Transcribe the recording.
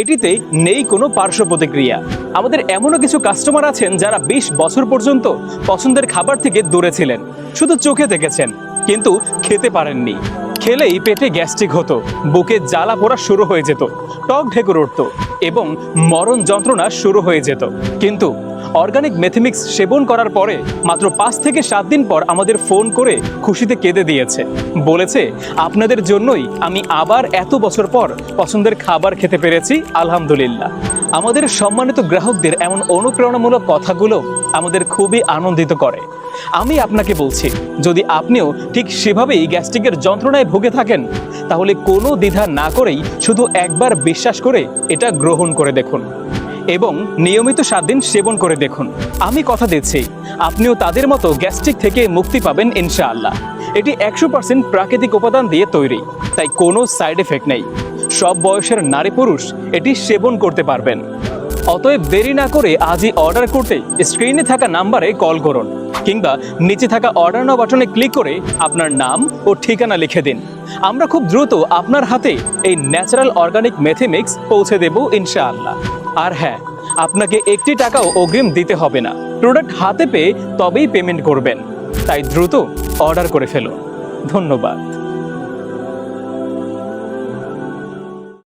এটিতে নেই কোনো পার্শ্ব প্রতিক্রিয়া। আমাদের এমনও কিছু কাস্টমার আছেন যারা বিশ বছর পর্যন্ত পছন্দের খাবার থেকে দূরে ছিলেন, শুধু চোখে দেখেছেন, কিন্তু খেতে পারেননি। খেলেই পেটে গ্যাস্ট্রিক হতো, বুকে জ্বালা পড়া শুরু হয়ে যেত, টক ঢেকুর উঠত। এবং মরণ যন্ত্রণা শুরু হয়ে যেত। কিন্তু অর্গানিক মেথিমিক্স সেবন করার পরে মাত্র পাঁচ থেকে সাত দিন পর আমাদের ফোন করে খুশিতে কেঁদে দিয়েছে। বলেছে, আপনাদের জন্যই আমি আবার এত বছর পর পছন্দের খাবার খেতে পেরেছি, আলহামদুলিল্লাহ। আমাদের সম্মানিত গ্রাহকদের এমন অনুপ্রেরণামূলক কথাগুলো আমাদের খুবই আনন্দিত করে। আমি আপনাকে বলছি, যদি আপনিও ঠিক সেভাবেই গ্যাস্ট্রিকের যন্ত্রণায় ভুগে থাকেন, তাহলে কোনো দ্বিধা না করেই শুধু একবার বিশ্বাস করে এটা গ্রহণ করে দেখুন এবং নিয়মিত সাত দিন সেবন করে দেখুন। আমি কথা দিচ্ছি, আপনিও তাদের মতো গ্যাস্ট্রিক থেকে মুক্তি পাবেন ইনশাআল্লাহ। এটি একশো পার্সেন্ট প্রাকৃতিক উপাদান দিয়ে তৈরি, তাই কোনো সাইড এফেক্ট নেই। সব বয়সের নারী পুরুষ এটি সেবন করতে পারবেন। অতএব দেরি না করে আজই অর্ডার করতে স্ক্রিনে থাকা নাম্বারে কল করুন কিংবা নিচে থাকা অর্ডার নাও বাটনে ক্লিক করে আপনার নাম ও ঠিকানা লিখে দিন। আমরা খুব দ্রুত আপনার হাতে এই ন্যাচারাল অর্গানিক মেথিমিক্স পৌঁছে দেব ইনশাআল্লাহ। আর হ্যাঁ আপনাকে একটি টাকাও অগ্রিম দিতে হবে না। প্রোডাক্ট হাতে পেয়ে তবেই পেমেন্ট করবেন। তাই দ্রুত অর্ডার করে ফেলুন। ধন্যবাদ।